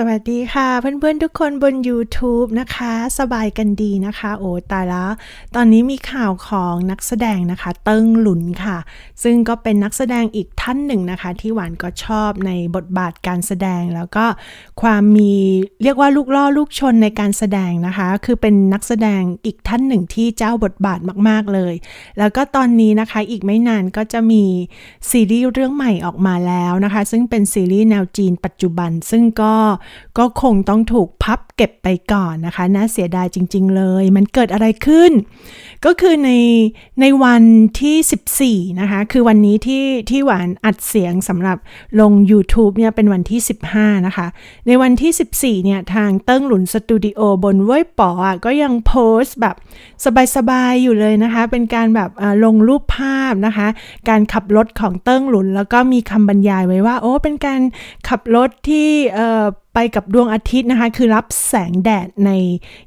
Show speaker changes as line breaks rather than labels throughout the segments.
สวัสดีค่ะเพื่อนๆทุกคนบน YouTube นะคะ สบายกันดีนะคะ โอ้ตายแล้วตอนนี้มีข่าวของนักแสดงนะคะ เติ้งหลุนค่ะ ซึ่งก็เป็นนักแสดงอีกท่านหนึ่งนะคะ ที่หวานก็ชอบในบทบาทการแสดงแล้วก็ความมีเรียกว่าลูกล่อลูกชนในการแสดงนะคะ คือเป็นนักแสดงอีกท่านหนึ่งที่เจ้าบทบาทมากๆเลย แล้วก็ตอนนี้นะคะอีกไม่นานก็จะมีซีรีส์เรื่องใหม่ออกมาแล้วนะคะ ซึ่งเป็นซีรีส์แนวจีนปัจจุบันซึ่งก็ก็คงต้องถูกพับเก็บไปก่อนนะคะน่าเสียดายจริง ๆ เลย มันเกิดอะไรขึ้น ก็คือในในวันที่ 14 นะคะ คือวันนี้ที่ที่หวานอัดเสียงสำหรับลง YouTube เนี่ยเป็นวันที่ 15 นะคะ ในวันที่ 14 เนี่ย ทางเติ้งหลุนสตูดิโอบนเว่ยป๋ออะก็ยังโพสต์แบบสบาย ๆ อยู่เลยนะคะ เป็นการแบบอ่าลงรูปภาพนะคะ การขับรถของเติ้งหลุน แล้วก็มีคำบรรยายไว้ว่า โอ้ เป็นการขับรถที่ ไปกับดวงอาทิตย์นะคะ คือรับแสงแดดใน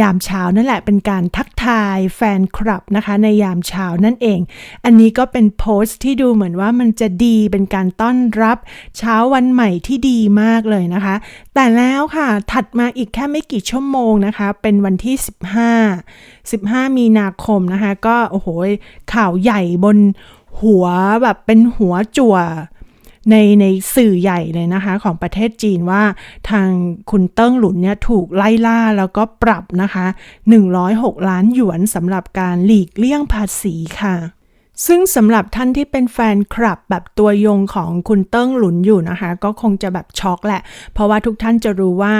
ยามเช้านั่นแหละเป็นการทักทายแฟนคลับนะคะ ในยามเช้านั่นเอง อันนี้ก็เป็นโพสต์ที่ดูเหมือนว่ามันจะดีเป็นการต้อนรับเช้าวันใหม่ที่ดีมากเลยนะคะ แต่แล้วค่ะถัดมาอีกแค่ไม่กี่ชั่วโมงนะคะ เป็นวันที่ 15 15 มีนาคมนะคะ ก็โอ้โหข่าวใหญ่บนหัวแบบเป็นหัวจั่ว ในในสื่อใหญ่เลยนะคะของประเทศจีนว่าทางคุณเติ้งหลุนเนี่ยถูกไล่ล่าแล้วก็ปรับนะคะ 106 ล้านหยวนสำหรับการหลีกเลี่ยงภาษีค่ะ ซึ่งสำหรับท่านที่เป็นแฟนคลับแบบตัวยงของคุณเติ้งหลุนอยู่นะคะ ก็คงจะแบบช็อกแหละ เพราะว่าทุกท่านจะรู้ว่า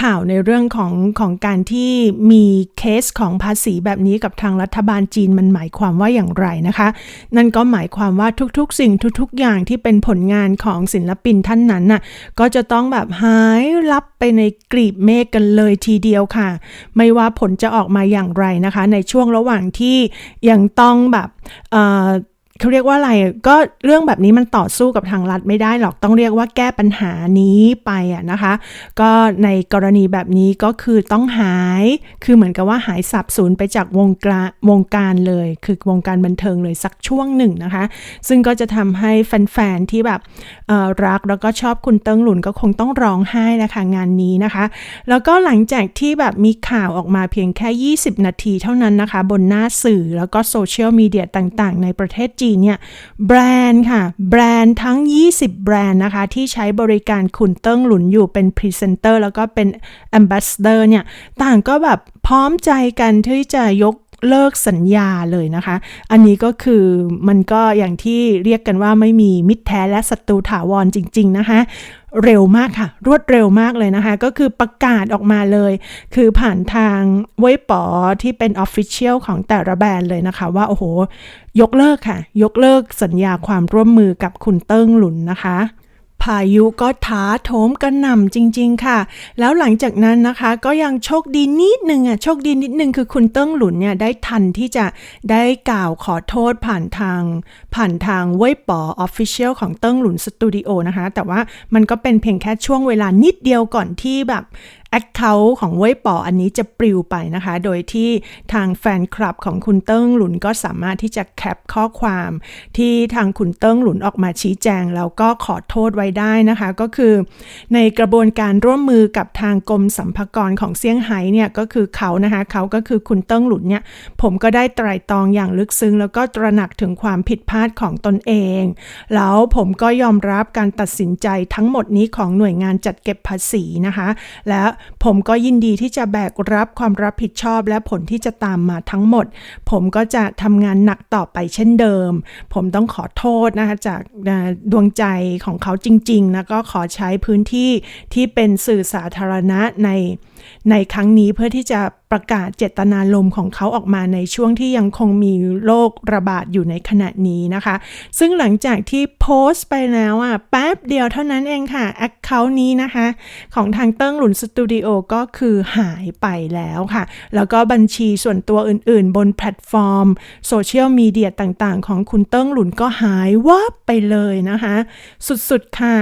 ข่าวในเรื่องของของการที่มีเคสของภาษีแบบนี้กับทางรัฐบาลจีนมันหมายความว่าอย่างไรนะคะ นั่นก็หมายความว่าทุกๆ สิ่งทุกๆ อย่างที่เป็นผลงานของศิลปินท่านนั้นน่ะก็จะต้องแบบหายลับไปในกลีบเมฆกันเลยทีเดียวค่ะ ไม่ว่าผลจะออกมาอย่างไรนะคะ ในช่วงระหว่างที่ยังต้องแบบเอ่อ uh, เขาเรียกว่าอะไรก็เรื่องแบบนี้มันต่อสู้กับทางรัฐไม่ได้หรอกต้องเรียกว่าแก้ปัญหานี้ไปอะนะคะ ก็ในกรณีแบบนี้ก็คือต้องหายคือเหมือนกับว่าหายสับสูญไปจากวงการวงการเลย คือวงการบันเทิงเลยสักช่วงหนึ่งนะคะ ซึ่งก็จะทำให้แฟนๆที่แบบรักแล้วก็ชอบคุณเติ้งหลุนก็คงต้องร้องไห้นะคะงานนี้นะคะ แล้วก็หลังจากที่แบบมีข่าวออกมาเพียงแค่ 20 นาทีเท่านั้นนะคะ บนหน้าสื่อแล้วก็โซเชียลมีเดียต่างๆ ในประเทศจีนเนี่ยแบรนด์ค่ะ แบรนด์ทั้ง 20 แบรนด์นะคะ ที่ใช้บริการคุณเติ้งหลุนอยู่เป็นพรีเซนเตอร์แล้วก็เป็นแอมบาสเดอร์เนี่ย ต่างก็แบบพร้อมใจกันที่จะยก เลิกสัญญาเลยนะคะ อันนี้ก็คือมันก็อย่างที่เรียกกันว่าไม่มีมิตรแท้และศัตรูถาวรจริง ๆ นะคะ เร็วมากค่ะ รวดเร็วมากเลยนะคะ ก็คือประกาศออกมาเลย คือผ่านทางเว็บปอที่เป็นออฟฟิเชียลของแต่ละแบรนด์เลยนะคะ ว่า โอ้โห ยกเลิกค่ะ ยกเลิกสัญญาความร่วมมือกับคุณเติ้งหลุนนะคะ พายุก็ท้าโถมกระหน่ำจริง ๆ ค่ะ แล้วหลังจากนั้นนะคะก็ยังโชคดีนิดนึงอะโชคดีนิดนึงคือคุณเติ้งหลุนเนี่ยได้ทันที่จะได้กล่าวขอโทษผ่านทาง ผ่านทางเว็บป๋อออฟฟิเชียลของเติ้งหลุนสตูดิโอนะคะ แต่ว่ามันก็เป็นเพียงแค่ช่วงเวลานิดเดียวก่อนที่แบบ แอคเคาท์ของเว็บป๋ออันนี้จะปลิวไปนะคะ โดยที่ทางแฟนคลับของคุณเติ้งหลุนก็สามารถที่จะแคปข้อความที่ทางคุณเติ้งหลุนออกมาชี้แจง แล้วก็ขอโทษไว้ได้นะคะ ก็คือ ในกระบวนการร่วมมือกับทางกรมสัมภากรของเซี่ยงไฮ้เนี่ยก็คือเขานะคะเขาก็คือคุณเติ้งหลุนเนี่ยผมก็ได้ไตร่ตรองอย่างลึกซึ้งแล้วก็ตระหนักถึงความผิดพลาดของตนเอง แล้วผมก็ยอมรับการตัดสินใจทั้งหมดนี้ของหน่วยงานจัดเก็บภาษีนะคะ และผมก็ยินดีที่จะแบกรับความรับผิดชอบและผลที่จะตามมาทั้งหมด ผมก็จะทำงานหนักต่อไปเช่นเดิม ผมต้องขอโทษนะคะจากดวงใจของเขาจริงๆนะก็ขอใช้พื้นที่ที่เป็นสื่อสาธารณะในในครั้งนี้เพื่อที่จะ ประกาศเจตนารมณ์ของเขาออกมาในช่วงที่ยังคงมีโรคระบาดอยู่ในขณะนี้นะคะ ซึ่งหลังจากที่โพสต์ไปแล้วอะแป๊บเดียวเท่านั้นเองค่ะแอคเคาท์นี้นะคะ ของทางเติ้งหลุนสตูดิโอก็คือหายไปแล้วค่ะ แล้วก็บัญชีส่วนตัวอื่นๆ บนแพลตฟอร์มโซเชียลมีเดียต่างๆ ของคุณเติ้งหลุนก็หายวับไปเลยนะคะ สุดๆค่ะ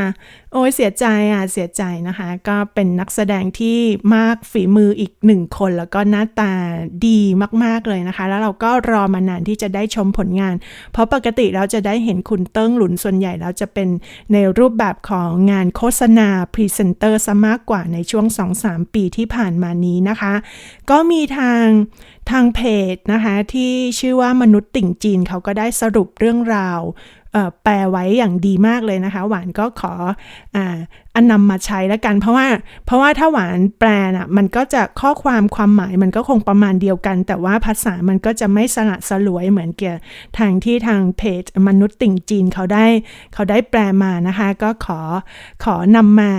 โอ้ยเสียใจอะเสียใจนะคะ ก็เป็นนักแสดงที่มากฝีมืออีกหนึ่งคนแล้วก็หน้าตาดีมาก ๆ เลยนะคะ แล้วเราก็รอมานานที่จะได้ชมผลงาน เพราะปกติเราจะได้เห็นคุณเติ้งหลุนส่วนใหญ่แล้วจะเป็นในรูปแบบของงานโฆษณาพรีเซนเตอร์ซะมากกว่าในช่วง 2-3 ปีที่ผ่านมานี้นะคะ ก็มีทางทางเพจนะคะที่ชื่อว่ามนุษย์ติ่งจีนเขาก็ได้สรุปเรื่องราวแปลไว้อย่างดีมากเลยนะคะ หวานก็ขออ อันนำมาใช้แล้วกัน เพราะว่า เพราะว่าถ้าหวานแปลน่ะมันก็จะข้อความความหมายมันก็คงประมาณเดียวกัน แต่ว่าภาษามันก็จะไม่สละสลวยเหมือนเกี่ยทางที่ทางเพจมนุษย์ติ่งจีนเขาได้ เขาได้แปลมานะคะ ก็ขอขอนำมา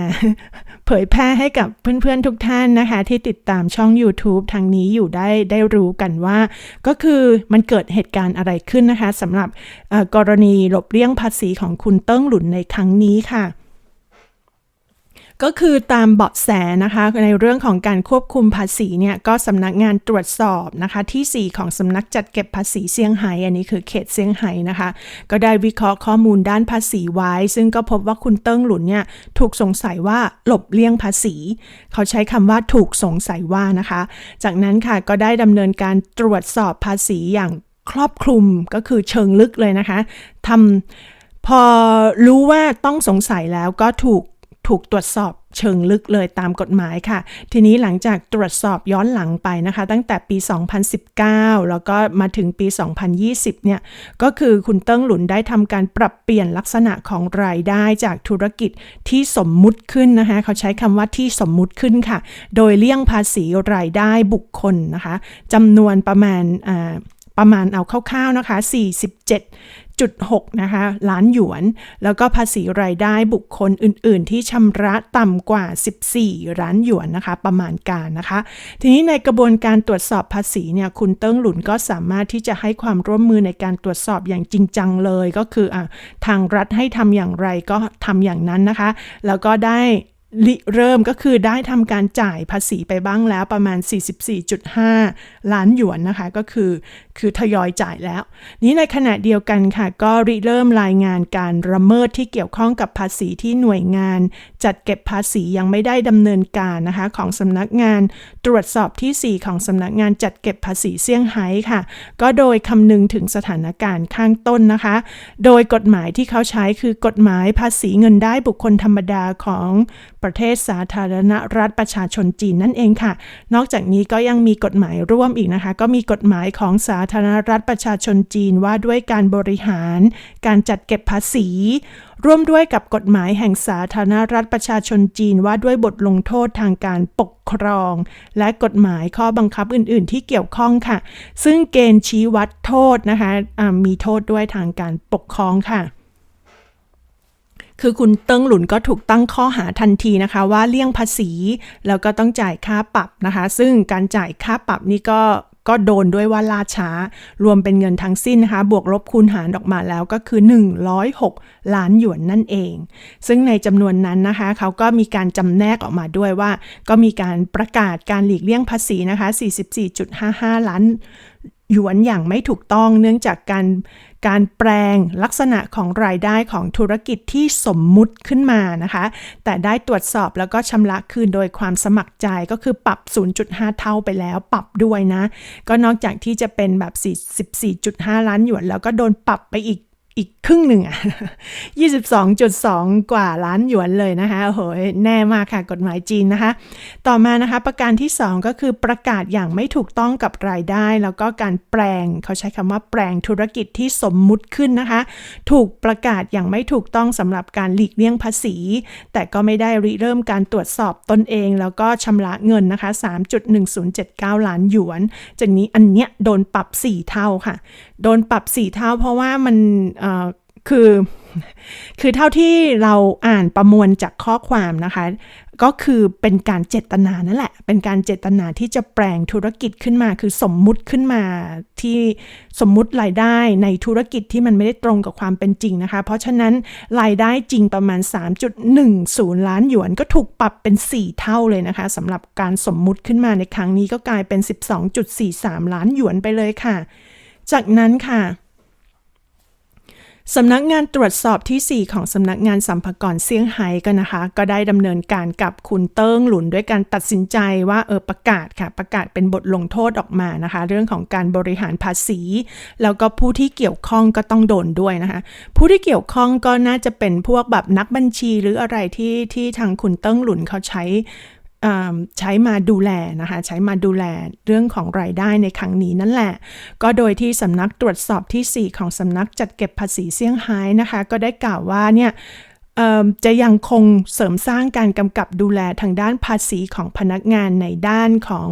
เผยแพร่ให้กับเพื่อนๆทุกท่านนะคะ ที่ติดตามช่อง YouTube ทางนี้อยู่ได้ได้รู้กันว่า ก็คือมันเกิดเหตุการณ์อะไรขึ้นนะคะสำหรับกรณีหลบเลี่ยงภาษีของคุณเติ้งหลุนในครั้งนี้ค่ะ ก็คือตามเบาะแสนะคะในเรื่องของการควบคุมภาษีเนี่ยก็สำนักงานตรวจสอบนะคะที่ 4 ของสำนักจัดเก็บภาษีเซี่ยงไฮ้อันนี้คือเขตเซี่ยงไฮ้นะคะ ก็ได้วิเคราะห์ข้อมูลด้านภาษีไว้ ซึ่งก็พบว่าคุณเติ้งหลุนเนี่ยถูกสงสัยว่าหลบเลี่ยงภาษี เขาใช้คำว่าถูกสงสัยว่านะคะ จากนั้นค่ะก็ได้ดำเนินการตรวจสอบภาษีอย่างครอบคลุมก็คือเชิงลึกเลยนะคะทำพอรู้ว่าต้องสงสัยแล้วก็ถูก ถูกตรวจสอบเชิงลึกเลยตามกฎหมายค่ะ ทีนี้หลังจากตรวจสอบย้อนหลังไปนะคะ ตั้งแต่ปี 2019 แล้วก็มาถึงปี 2020 เนี่ย ก็คือคุณเติ้งหลุนได้ทำการปรับเปลี่ยนลักษณะของรายได้จากธุรกิจที่สมมุติขึ้นนะคะ เขาใช้คำว่าที่สมมุติขึ้นค่ะ โดยเลี่ยงภาษีรายได้บุคคลนะคะจำนวนประมาณอ่า ประมาณเอาคร่าวๆนะคะ 47.6 นะคะ ล้านหยวน แล้วก็ภาษีรายได้บุคคลอื่นๆ ที่ชำระต่ำกว่า 14 ล้านหยวนนะคะ ประมาณการนะคะ ทีนี้ในกระบวนการตรวจสอบภาษีเนี่ย คุณเติ้งหลุนก็สามารถที่จะให้ความร่วมมือในการตรวจสอบอย่างจริงจังเลยก็คืออะทางรัฐให้ทำอย่างไรก็ทำอย่างนั้นนะคะ แล้วก็ได้ ริเริ่มก็คือได้ทำการจ่ายภาษีไปบ้างแล้วประมาณ 44.5 ล้านหยวนนะคะ ก็คือ คือทยอยจ่ายแล้ว นี้ในขณะเดียวกันค่ะ ก็ริเริ่มรายงานการระเมิดที่เกี่ยวข้องกับภาษีที่หน่วยงาน จัดเก็บภาษียังไม่ได้ดำเนินการนะคะของสำนักงานตรวจสอบทีสี่ 4 ของสำนักงานจัดเก็บภาษีเซี่ยงไฮ้ค่ะ ก็โดยคำนึงถึงสถานการณ์ข้างต้นนะคะ โดยกฎหมายที่เขาใช้คือกฎหมายภาษีเงินได้บุคคลธรรมดาของประเทศสาธารณรัฐประชาชนจีนนั่นเองค่ะ นอกจากนี้ก็ยังมีกฎหมายร่วมอีกนะคะ ก็มีกฎหมายของสาธารณรัฐประชาชนจีนว่าด้วยการบริหาร การจัดเก็บภาษี ร่วมด้วยกับกฎหมายแห่งสาธารณรัฐประชาชนจีนว่าด้วยบทลงโทษทางการปกครอง และกฎหมายข้อบังคับอื่น ๆ ที่เกี่ยวข้องค่ะ ซึ่งเกณฑ์ชี้วัดโทษนะคะะมีโทษด้วยทางการปกครองค่ะคือคุณเติ้งหลุนก็ถูกตั้งข้อหาทันทีนะคะ ว่าเลี่ยงภาษีแล้วก็ต้องจ่ายค่าปรับนะคะ ซึ่งการจ่ายค่าปรับนี่ก็ ก็โดนด้วยว่าล่าช้า รวมเป็นเงินทั้งสิ้นนะคะ บวกลบคูณหารออกมาแล้วก็คือ 106 ล้านหยวนนั่นเอง ซึ่งในจำนวนนั้นนะคะเขาก็มีการจำแนกออกมาด้วยว่า ก็มีการประกาศการหลีกเลี่ยงภาษีนะคะ 44.55 ล้าน หยวนอย่างไม่ถูกต้องเนื่องจากการการแปลงลักษณะของรายได้ของธุรกิจที่สมมุติขึ้นมานะคะ แต่ได้ตรวจสอบแล้วก็ชำระคืนโดยความสมัครใจก็คือปรับ 0.5 เท่าไปแล้วปรับด้วยนะ ก็นอกจากที่จะเป็นแบบ14.5 ล้านหยวน แล้วก็โดนปรับไปอีก อีกครึ่งหนึ่งอะ22.2 กว่าล้านหยวนเลยนะคะโอ้โหแน่มากค่ะกฎหมายจีนนะคะ ต่อมานะคะประการที่ 2 ก็คือประกาศอย่างไม่ถูกต้องกับรายได้ แล้วก็การแปลงเขาใช้คำว่าแปลงธุรกิจที่สมมุติขึ้นนะคะ ถูกประกาศอย่างไม่ถูกต้องสำหรับการหลีกเลี่ยงภาษี แต่ก็ไม่ได้ริเริ่มการตรวจสอบตนเอง แล้วก็ชำระเงินนะคะ 3.1079 ล้านหยวน จากนี้อันเนี้ยโดนปรับ 4 เท่าค่ะ โดนปรับ 4 เท่าเพราะว่ามันคือคือเท่าที่เราอ่านประมวลจากข้อความนะคะ ก็คือเป็นการเจตนานั่นแหละ เป็นการเจตนาที่จะแปลงธุรกิจขึ้นมา คือสมมุติขึ้นมาที่สมมุติรายได้ในธุรกิจที่มันไม่ได้ตรงกับความเป็นจริงนะคะ เพราะฉะนั้นรายได้จริงประมาณ 3.10 ล้านหยวนก็ถูกปรับเป็น 4 เท่าเลยนะคะสำหรับการสมมุติขึ้นมาในครั้งนี้ก็กลายเป็น 12.43 ล้านหยวนไปเลยค่ะ จากนั้นค่ะ สำนักงานตรวจสอบทีสี่ 4 ของสำนักงานสัมภากรเซี่ยงไฮ้กันนะคะ ก็ได้ดำเนินการกับคุณเติ้งหลุนด้วยการตัดสินใจว่าเออประกาศค่ะ ประกาศเป็นบทลงโทษออกมานะคะ เรื่องของการบริหารภาษี แล้วก็ผู้ที่เกี่ยวข้องก็ต้องโดนด้วยนะคะ ผู้ที่เกี่ยวข้องก็น่าจะเป็นพวกแบบนักบัญชีหรืออะไรที่ที่ทางคุณเติ้งหลุนเขาใช้ ใช้มาดูแลนะคะใช้มาดูแลเรื่องของรายได้ในครั้งนี้นั่นแหละ ก็โดยที่สำนักตรวจสอบที่ 4 ของสำนักจัดเก็บภาษีเซี่ยงไฮ้นะคะ ก็ได้กล่าวว่าเนี่ยจะยังคงเสริมสร้างการกำกับดูแลทางด้านภาษีของพนักงานในด้านของ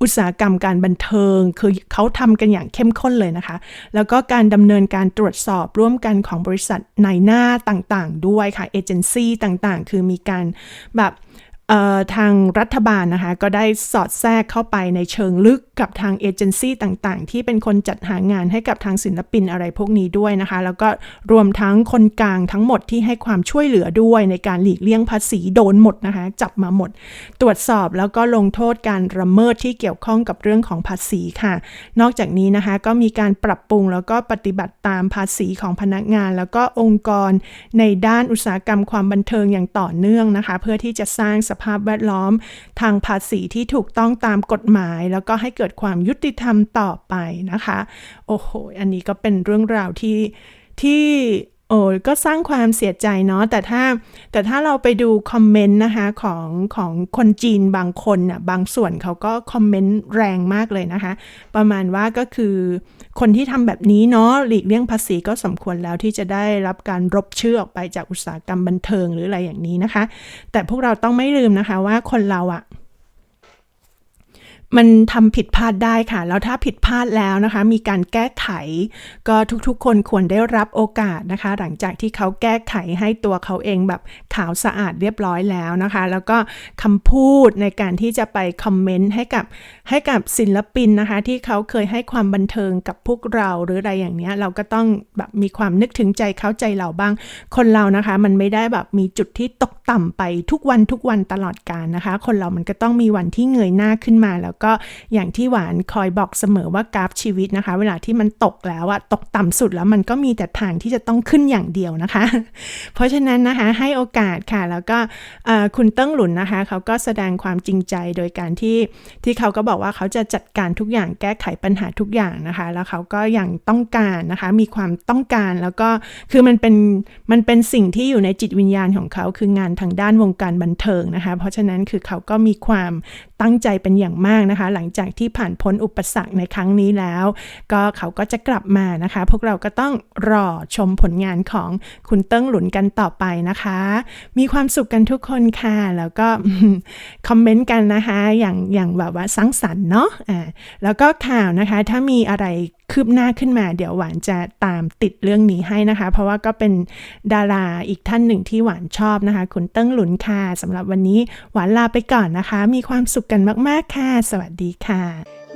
อุตสาหกรรมการบันเทิง คือเขาทำกันอย่างเข้มข้นเลยนะคะ แล้วก็การดำเนินการตรวจสอบร่วมกันของบริษัทในหน้าต่างๆ ด้วยค่ะเอเจนซี่ต่างๆ คือมีการแบบ ทางรัฐบาลนะคะก็ได้สอดแทรกเข้าไปในเชิงลึก กับทางเอเจนซี่ต่างๆ ที่เป็นคนจัดหางานให้กับทางศิลปินอะไรพวกนี้ด้วยนะคะ แล้วก็รวมทั้งคนกลางทั้งหมดที่ให้ความช่วยเหลือด้วยในการหลีกเลี่ยงภาษีโดนหมดนะคะ จับมาหมด ตรวจสอบแล้วก็ลงโทษการละเมิดที่เกี่ยวข้องกับเรื่องของภาษีค่ะ นอกจากนี้นะคะก็มีการปรับปรุงแล้วก็ปฏิบัติตามภาษีของพนักงาน แล้วก็องค์กรในด้านอุตสาหกรรมความบันเทิงอย่างต่อเนื่องนะคะ เพื่อที่จะสร้างสภาพแวดล้อมทางภาษีที่ถูกต้องตามกฎหมาย แล้วก็ให้เกิดความยุติธรรมต่อไปนะคะ โอ้โห อันนี้ก็เป็นเรื่องราวที่ที่โอ้ก็สร้างความเสียใจเนาะแต่ถ้าแต่ถ้าเราไปดูคอมเมนต์นะคะของของคนจีนบางคนน่ะบางส่วนเขาก็คอมเมนต์แรงมากเลยนะคะ ประมาณว่าก็คือ คนที่ทำแบบนี้เนาะหลีกเลี่ยงภาษีก็สมควรแล้วที่จะได้รับการรบชื่อออกไปจากอุตสาหกรรมบันเทิงหรืออะไรอย่างนี้นะคะ แต่พวกเราต้องไม่ลืมนะคะว่าคนเราอะ มันทำผิดพลาดได้ค่ะ แล้วถ้าผิดพลาดแล้วนะคะ มีการแก้ไข ก็ทุกๆ คนควรได้รับโอกาสนะคะ หลังจากที่เขาแก้ไขให้ตัวเขาเองแบบขาวสะอาดเรียบร้อยแล้วนะคะ แล้วก็คำพูดในการที่จะไปคอมเมนต์ให้กับให้กับศิลปินนะคะ ที่เขาเคยให้ความบันเทิงกับพวกเราหรืออะไรอย่างเนี้ย เราก็ต้องแบบมีความนึกถึงใจเขาใจเราบ้าง คนเรานะคะ มันไม่ได้แบบมีจุดที่ตกต่ำไปทุกวันทุกวันตลอดกาลนะคะ คนเรามันก็ต้องมีวันที่เงยหน้าขึ้นมาแล้วก็อย่างที่หวานคอยบอกเสมอว่ากราฟชีวิตนะคะ เวลาที่มันตกแล้วอะตกต่ำสุดแล้วมันก็มีแต่ทางที่จะต้องขึ้นอย่างเดียวนะคะ เพราะฉะนั้นนะคะให้โอกาสค่ะ แล้วก็คุณเติ้งหลุนนะคะเขาก็แสดงความจริงใจโดยการที่ที่เขาก็บอกว่าเขาจะจัดการทุกอย่างแก้ไขปัญหาทุกอย่างนะคะ แล้วเขาก็ยังต้องการนะคะ มีความต้องการแล้วก็คือมันเป็นมันเป็นสิ่งที่อยู่ในจิตวิญญาณของเขาคืองานทางด้านวงการบันเทิงนะคะ เพราะฉะนั้นคือเขาก็มีความตั้งใจเป็นอย่างมากนะคะ หลังจากที่ผ่านพ้นอุปสรรคในครั้งนี้แล้ว ก็เขาก็จะกลับมานะคะ พวกเราก็ต้องรอชมผลงานของคุณเติ้งหลุนกันต่อไปนะคะ มีความสุขกันทุกคนค่ะ แล้วก็คอมเมนต์กันนะคะ อย่างอย่างแบบว่าสังสรรค์เนาะอ่าแล้วก็ข่าวนะคะ ถ้ามีอะไร คืบหน้าขึ้นมาเดี๋ยวหวานจะตามติดเรื่องนี้ให้นะคะ เพราะว่าก็เป็นดาราอีกท่านหนึ่งที่หวานชอบนะคะ คุณเติ้งหลุนค่ะสำหรับวันนี้หวานลาไปก่อนนะคะ มีความสุขกันมากๆค่ะ สวัสดีค่ะ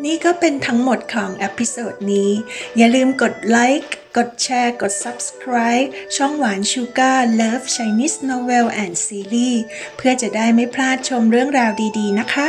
นี่ก็เป็นทั้งหมดของอพิโซดนี้ อย่าลืมกดไลค์กดแชร์ กด subscribe ช่องหวานชูการ์ Love Chinese Novel and Series เพื่อจะได้ไม่พลาดชมเรื่องราวดีๆนะคะ